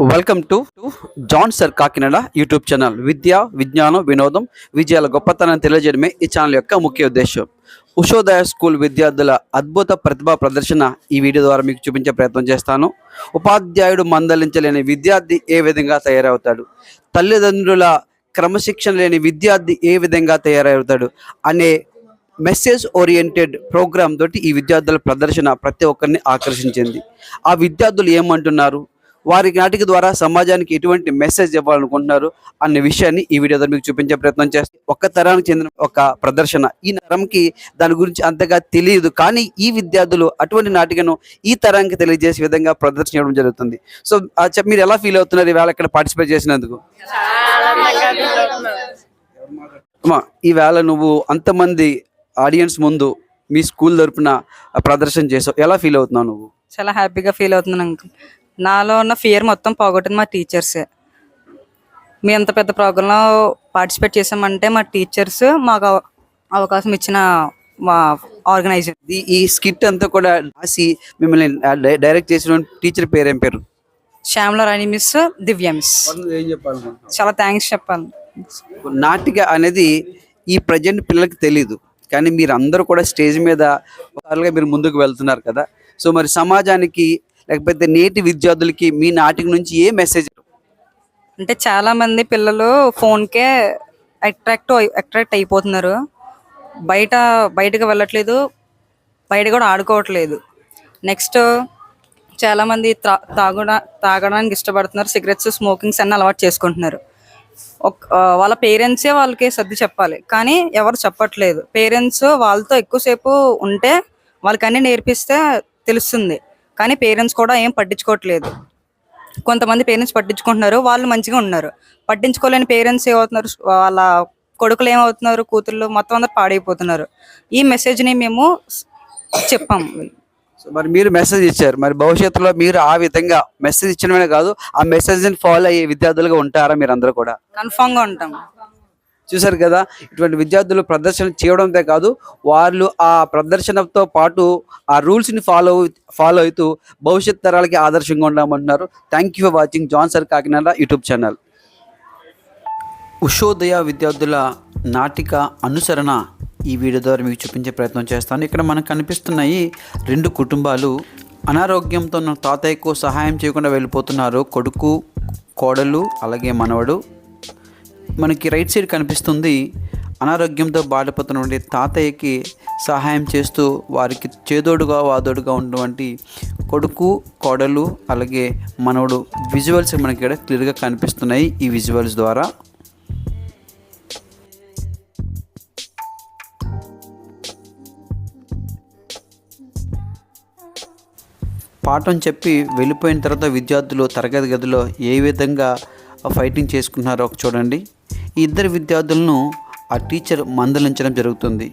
Welcome to John sir Kakinada YouTube channel విద్య విజ్ఞానం వినోదం విజయాల గొప్పతనాన్ని తెలియజేయడమే ఈ ఛానల్ యొక్క ముఖ్య ఉద్దేశం. ఉషోదయ స్కూల్ విద్యార్థుల అద్భుత ప్రతిభా ప్రదర్శన ఈ వీడియో ద్వారా మీకు చూపించే ప్రయత్నం చేస్తాను. ఉపాధ్యాయుడు మందలించలేని విద్యార్థి ఏ విధంగా తయారవుతాడు? తల్లిదండ్రుల క్రమశిక్షణ లేని విద్యార్థి ఏ విధంగా తయారవుతాడు? అనే మెసేజ్ ఓరియంటెడ్ ప్రోగ్రామ్ తోటి ఈ విద్యార్థుల ప్రదర్శన ప్రతి ఒక్కరిని ఆకర్షించింది. ఆ విద్యార్థులు ఏమంటున్నారు? వారి నాటిక ద్వారా సమాజానికి ఎటువంటి మెసేజ్ ఇవ్వాలనుకుంటున్నారు అనే విషయాన్ని ఈ వీడియో ద్వారా మీకు చూపించే ప్రయత్నం చేస్తే. ఒక్క తరానికి చెందిన ఒక ప్రదర్శన. ఈ తరంకి దాని గురించి అంతగా తెలియదు. కానీ ఈ విద్యార్థులు అటువంటి నాటికను ఈ తరానికి తెలియజేసే విధంగా ప్రదర్శన చేయడం జరుగుతుంది. సో మీరు ఎలా ఫీల్ అవుతున్నారు ఈవేళ ఇక్కడ పార్టిసిపేట్ చేసినందుకు? అమ్మా ఈవేళ నువ్వు అంతమంది ఆడియన్స్ ముందు మీ స్కూల్ తరపున ప్రదర్శన చేసావు. ఎలా ఫీల్ అవుతున్నావు నువ్వు? చాలా హ్యాపీగా ఫీల్ అవుతున్నాను అంకుల్. నాలో ఉన్న ఫియర్ మొత్తం పోగొట్టింది మా టీచర్సే మీ అంత పెద్ద ప్రోగ్రాంలో పార్టిసిపేట్ చేసామంటే మా టీచర్స్ మాకు అవ- అవకాశం ఇచ్చిన మా ఆర్గనైజర్ ఈ స్కిట్ అంతా కూడా రాసి మిమ్మల్ని డైరెక్ట్ చేసిన టీచర్ పేరు ఏం పేరు? శ్యామల రాణి మిస్ దివ్య మిస్ చాలా థ్యాంక్స్ చెప్పాలి. నాటిక అనేది ఈ ప్రజెంట్ పిల్లలకి తెలియదు కానీ మీరు అందరూ కూడా స్టేజ్ మీద ఒకసారిగా మీరు ముందుకు వెళ్తున్నారు కదా. సో మరి సమాజానికి లేకపోతే నేటి విద్యార్థులకి మీ నాటికి నుంచి ఏ మెసేజ్ అంటే చాలా మంది పిల్లలు ఫోన్కే అట్రాక్ట్ అట్రాక్ట్ అయిపోతున్నారు. బయట బయటకు వెళ్ళట్లేదు. బయట కూడా ఆడుకోవట్లేదు. నెక్స్ట్ చాలా మంది త్రా తాగడానికి ఇష్టపడుతున్నారు. సిగరెట్స్ స్మోకింగ్స్ అన్ని అలవాటు చేసుకుంటున్నారు. ఒక వాళ్ళ పేరెంట్సే వాళ్ళకి సర్ది చెప్పాలి. కానీ ఎవరు చెప్పట్లేదు. పేరెంట్స్ వాళ్ళతో ఎక్కువసేపు ఉంటే వాళ్ళకి నేర్పిస్తే తెలుస్తుంది. కానీ పేరెంట్స్ కూడా ఏం పట్టించుకోవట్లేదు. కొంతమంది పేరెంట్స్ పట్టించుకుంటున్నారు వాళ్ళు మంచిగా ఉన్నారు. పట్టించుకోలేని పేరెంట్స్ ఏమవుతున్నారు వాళ్ళ కొడుకులు ఏమవుతున్నారు కూతుర్లు మొత్తం అందరు పాడైపోతున్నారు. ఈ మెసేజ్ని మేము చెప్పాము సో మరి మీరు మెసేజ్ ఇచ్చారు. మరి భవిష్యత్తులో మీరు ఆ విధంగా మెసేజ్ ఇచ్చడమే కాదు ఆ మెసేజ్ని ఫాలో అయ్యే విద్యార్థులుగా ఉంటారా మీరు అందరూ కూడా? కన్ఫామ్గా ఉంటాం. చూశారు కదా ఇటువంటి విద్యార్థులు ప్రదర్శన చేయడంతో కాదు వాళ్ళు ఆ ప్రదర్శనతో పాటు ఆ రూల్స్ని ఫాలో ఫాలో అవుతూ భవిష్యత్ తరాలకి ఆదర్శంగా ఉండమంటున్నారు. Thank you for watching John sir Kakinada YouTube channel Ushodaya విద్యార్థుల నాటిక అనుసరణ ఈ వీడియో ద్వారా మీకు చూపించే ప్రయత్నం చేస్తాను. ఇక్కడ మనకు కనిపిస్తున్నాయి రెండు కుటుంబాలు. అనారోగ్యంతో ఉన్న తాతయ్యకు సహాయం చేయకుండా వెళ్ళిపోతున్నారు కొడుకు కోడలు అలాగే మనవడు. మనకి రైట్ సైడ్ కనిపిస్తుంది అనారోగ్యంతో బాధపడుతున్నటువంటి తాతయ్యకి సహాయం చేస్తూ వారికి చేదోడుగా వాదోడుగా ఉన్నటువంటి కొడుకు కోడలు అలాగే మనవడు విజువల్స్ మనకి ఇక్కడ క్లియర్గా కనిపిస్తున్నాయి ఈ విజువల్స్ ద్వారా. పాఠం చెప్పి వెళ్ళిపోయిన తర్వాత విద్యార్థులు తరగతి గదిలో ఏ విధంగా ఫైటింగ్ చేసుకుంటున్నారో ఒక చూడండి. ఈ ఇద్దరు విద్యార్థులను ఆ టీచర్ మందలించడం జరుగుతుంది.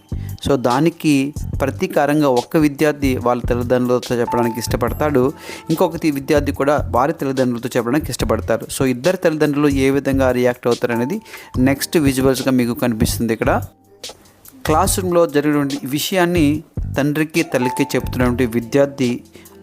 సో దానికి ప్రతీకారంగా ఒక్క విద్యార్థి వాళ్ళ తల్లిదండ్రులతో చెప్పడానికి ఇష్టపడతాడు. ఇంకొకటి విద్యార్థి కూడా వారి తల్లిదండ్రులతో చెప్పడానికి ఇష్టపడతారు. సో ఇద్దరు తల్లిదండ్రులు ఏ విధంగా రియాక్ట్ అవుతారు అనేది నెక్స్ట్ విజువల్స్గా మీకు కనిపిస్తుంది ఇక్కడ. క్లాస్ రూమ్లో జరిగినటువంటి విషయాన్ని తండ్రికి తల్లికి చెప్తున్నటువంటి విద్యార్థి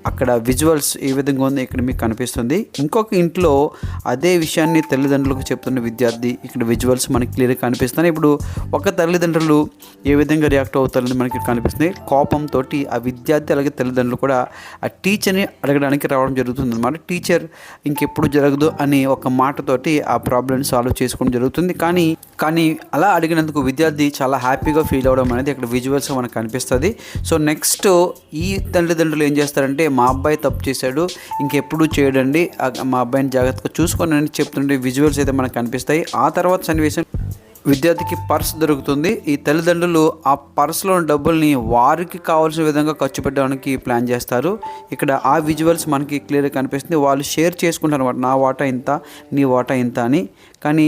అక్కడ విజువల్స్ ఏ విధంగా ఉంది ఇక్కడ మీకు కనిపిస్తుంది. ఇంకొక ఇంట్లో అదే విషయాన్ని తల్లిదండ్రులకు చెప్తున్న విద్యార్థి ఇక్కడ విజువల్స్ మనకి క్లియర్గా కనిపిస్తున్నాయి. ఇప్పుడు ఒక తల్లిదండ్రులు ఏ విధంగా రియాక్ట్ అవుతారని మనకి కనిపిస్తుంది. కోపంతో ఆ విద్యార్థి అలాగే తల్లిదండ్రులు కూడా ఆ టీచర్ని అడగడానికి రావడం జరుగుతుంది అనమాట టీచర్ ఇంకెప్పుడు జరగదు అని ఒక మాటతోటి ఆ ప్రాబ్లమ్ సాల్వ్ చేసుకోవడం జరుగుతుంది. కానీ కానీ అలా అడిగినందుకు విద్యార్థి చాలా హ్యాపీగా ఫీల్ అవ్వడం అనేది ఇక్కడ విజువల్స్ మనకు కనిపిస్తుంది. సో నెక్స్ట్ ఈ తల్లిదండ్రులు ఏం చేస్తారంటే మా అబ్బాయి తప్పు చేశాడు ఇంకెప్పుడు చేయడండి మా అబ్బాయిని జాగ్రత్తగా చూసుకోండి అని చెప్తుంటే విజువల్స్ అయితే మనకు కనిపిస్తాయి. ఆ తర్వాత సన్నివేశం విద్యార్థికి పర్స్ దొరుకుతుంది. ఈ తల్లిదండ్రులు ఆ పర్స్లో ఉన్న డబ్బుల్ని వారికి కావాల్సిన విధంగా ఖర్చు పెట్టడానికి ప్లాన్ చేస్తారు. ఇక్కడ ఆ విజువల్స్ మనకి క్లియర్గా కనిపిస్తుంది. వాళ్ళు షేర్ చేసుకుంటారు అనమాట నా వాటా ఇంత నీ వాటా ఇంత అని. కానీ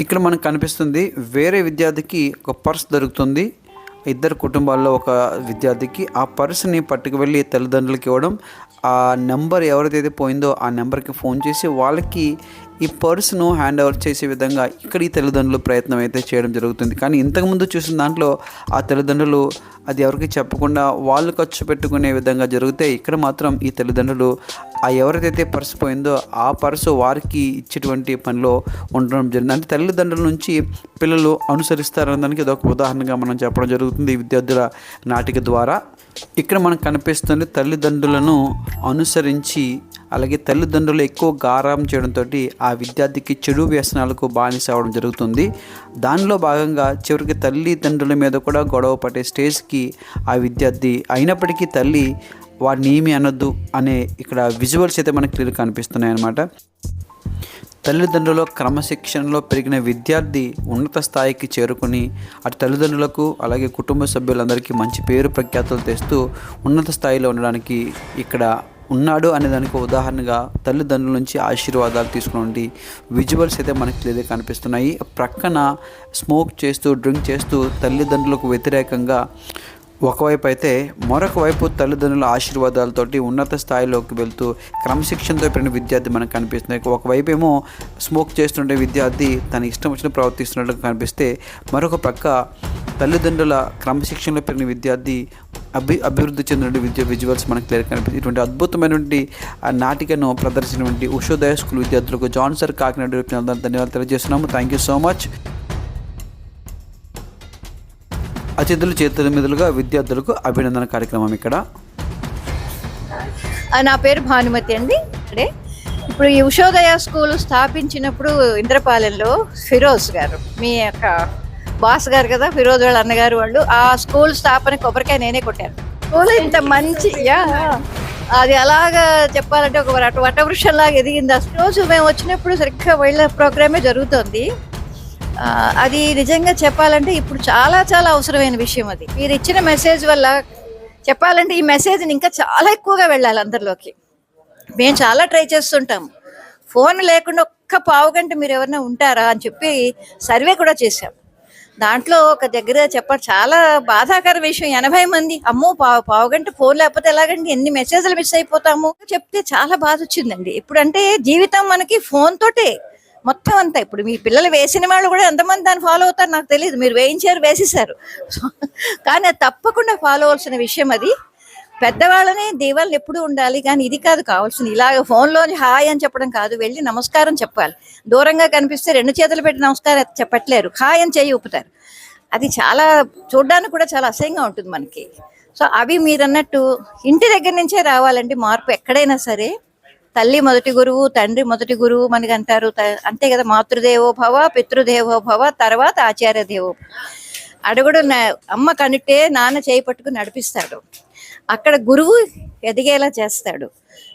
ఇక్కడ మనకు కనిపిస్తుంది వేరే విద్యార్థికి ఒక పర్స్ దొరుకుతుంది. ఇద్దరు కుటుంబాల్లో ఒక విద్యార్థికి ఆ పర్స్ని పట్టుకు వెళ్ళి తల్లిదండ్రులకి ఇవ్వడం ఆ నెంబర్ ఎవరిదైతే పోయిందో ఆ నెంబర్కి ఫోన్ చేసి వాళ్ళకి ఈ పర్సును హ్యాండ్ ఓవర్ చేసే విధంగా ఇక్కడ ఈ తల్లిదండ్రులు ప్రయత్నం అయితే చేయడం జరుగుతుంది. కానీ ఇంతకుముందు చూసిన దాంట్లో ఆ తల్లిదండ్రులు అది ఎవరికి చెప్పకుండా వాళ్ళు ఖర్చు పెట్టుకునే విధంగా జరిగితే ఇక్కడ మాత్రం ఈ తల్లిదండ్రులు ఆ ఎవరికైతే పర్సు పోయిందో ఆ పర్సు వారికి ఇచ్చేటువంటి పనిలో ఉండడం జరిగింది. అంటే తల్లిదండ్రుల నుంచి పిల్లలు అనుసరిస్తారన్న దానికి ఇది ఒక ఉదాహరణగా మనం చెప్పడం జరుగుతుంది. విద్యార్థుల నాటిక ద్వారా ఇక్కడ మనకు కనిపిస్తుంది తల్లిదండ్రులను అనుసరించి అలాగే తల్లిదండ్రులు ఎక్కువ గారాం చేయడంతో ఆ విద్యార్థికి చెడు వ్యసనాలకు బానిస అవ్వడం జరుగుతుంది. దానిలో భాగంగా చివరికి తల్లిదండ్రుల మీద కూడా గొడవ పడే స్టేజ్కి ఆ విద్యార్థి అయినప్పటికీ తల్లి వాడిని ఏమి అనొద్దు అనే ఇక్కడ విజువల్స్ అయితే మనకు క్లియర్ కనిపిస్తున్నాయి అన్నమాట తల్లిదండ్రుల క్రమశిక్షణలో పెరిగిన విద్యార్థి ఉన్నత స్థాయికి చేరుకుని అటు తల్లిదండ్రులకు అలాగే కుటుంబ సభ్యులందరికీ మంచి పేరు ప్రఖ్యాతులు తెస్తూ ఉన్నత స్థాయిలో ఉండడానికి ఇక్కడ ఉన్నాడు అనే దానికి ఉదాహరణగా తల్లిదండ్రుల నుంచి ఆశీర్వాదాలు తీసుకుని విజువల్స్ అయితే మనకి క్లియర్గా కనిపిస్తున్నాయి. ప్రక్కన స్మోక్ చేస్తూ డ్రింక్ చేస్తూ తల్లిదండ్రులకు వ్యతిరేకంగా ఒకవైపు అయితే మరొక వైపు తల్లిదండ్రుల ఆశీర్వాదాలతోటి ఉన్నత స్థాయిలోకి వెళ్తూ క్రమశిక్షణతో పెరిగిన విద్యార్థి మనకు కనిపిస్తుంది ఒకవైపు ఏమో స్మోక్ చేస్తుండే విద్యార్థి తన ఇష్టం వచ్చిన ప్రవర్తిస్తున్నట్టు కనిపిస్తే మరొక పక్క తల్లిదండ్రుల క్రమశిక్షణలో పెరిగిన విద్యార్థి అభి అభివృద్ధి చెందిన విద్య విజువల్స్ మనకు క్లియర్ కనిపిస్తుంది. ఇటువంటి అద్భుతమైనటువంటి నాటికను ప్రదర్శించినటువంటి ఉషోదయ స్కూల్ విద్యార్థులకు జాన్ సార్ కాకినాడ ధన్యవాదాలు తెలియజేస్తున్నాము. థ్యాంక్ యూ సో మచ్ అతిథుల చేతుల మీదులుగా విద్యార్థులకు అభినందన కార్యక్రమం ఇక్కడ. నా పేరు భానుమతి అండి. ఇక్కడే. ఇప్పుడు ఈ ఉషోదయ స్కూల్ స్థాపించినప్పుడు ఇంద్రపాలెంలో ఫిరోజ్ గారు మీ యొక్క బాస్ గారు కదా ఫిరోజ్ వాళ్ళ అన్నగారు వాళ్ళు ఆ స్కూల్ స్థాపన కొబ్బరికాయ నేనే కొట్టాను స్కూల్ ఇంత మంచి యా. అది అలాగా చెప్పాలంటే ఒక వట వటవృక్షంలాగా ఎదిగింది. ఆ రోజు మేము వచ్చినప్పుడు సరిగ్గా వెళ్ళ ప్రోగ్రామే జరుగుతుంది. అది నిజంగా చెప్పాలంటే ఇప్పుడు చాలా చాలా అవసరమైన విషయం అది. మీరు ఇచ్చిన మెసేజ్ వల్ల చెప్పాలంటే ఈ మెసేజ్ని ఇంకా చాలా ఎక్కువగా వెళ్ళాలి అందరిలోకి. మేము చాలా ట్రై చేస్తుంటాం. ఫోన్ లేకుండా ఒక్క పావు గంట మీరు ఎవరైనా ఉంటారా అని చెప్పి సర్వే కూడా చేశాం. దాంట్లో ఒక దగ్గర చెప్ప చాలా బాధాకర విషయం. ఎనభై మంది అమ్మో పావు పావు గంట ఫోన్ లేకపోతే ఎలాగండి? ఎన్ని మెసేజ్లు మిస్ అయిపోతాము? చెప్తే చాలా బాధ వచ్చిందండి. ఇప్పుడంటే జీవితం మనకి ఫోన్ తోటే మొత్తం అంతా. ఇప్పుడు మీ పిల్లలు వేసిన వాళ్ళు కూడా ఎంతమంది దాన్ని ఫాలో అవుతారు నాకు తెలియదు మీరు వేయించారు వేసేసారు కానీ అది తప్పకుండా ఫాలో అవ్వాల్సిన విషయం అది. పెద్దవాళ్ళని దీవాళ్ళు ఎప్పుడు ఉండాలి కానీ ఇది కాదు కావాల్సింది. ఇలాగ ఫోన్లో హాయ్ అని చెప్పడం కాదు వెళ్ళి నమస్కారం చెప్పాలి. దూరంగా కనిపిస్తే రెండు చేతులు పెట్టి నమస్కారం చెప్పట్లేరు. హాయ్ అని చేయి ఊపుతారు. అది చాలా చూడడానికి కూడా చాలా అసహ్యంగా ఉంటుంది మనకి. సో అవి మీరు అన్నట్టు ఇంటి దగ్గర నుంచే రావాలండి మార్పు ఎక్కడైనా సరే. తల్లి మొదటి గురువు తండ్రి మొదటి గురువు మనకి అంటారు. త- అంతే కదా మాతృదేవో భవ పితృదేవో భవ తర్వాత ఆచార్య దేవో అడుగుడు నా- అమ్మ కనిట్టే నాన్న చేయి పట్టుకుని నడిపిస్తాడు. అక్కడ గురువు ఎదిగేలా చేస్తాడు.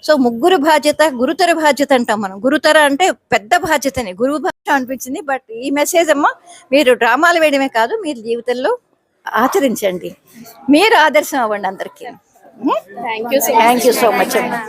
సో ముగ్గురు బాధ్యత గురుతర బాధ్యత అంటాం మనం. గురుతర అంటే పెద్ద బాధ్యతని. గురువు బాధ్యత అనిపించింది బట్ ఈ మెసేజ్ అమ్మ మీరు డ్రామాలు వేయడమే కాదు మీరు జీవితంలో ఆచరించండి. మీరు ఆదర్శం అవ్వండి అందరికీ. థ్యాంక్ యూ సో మచ్ అమ్మా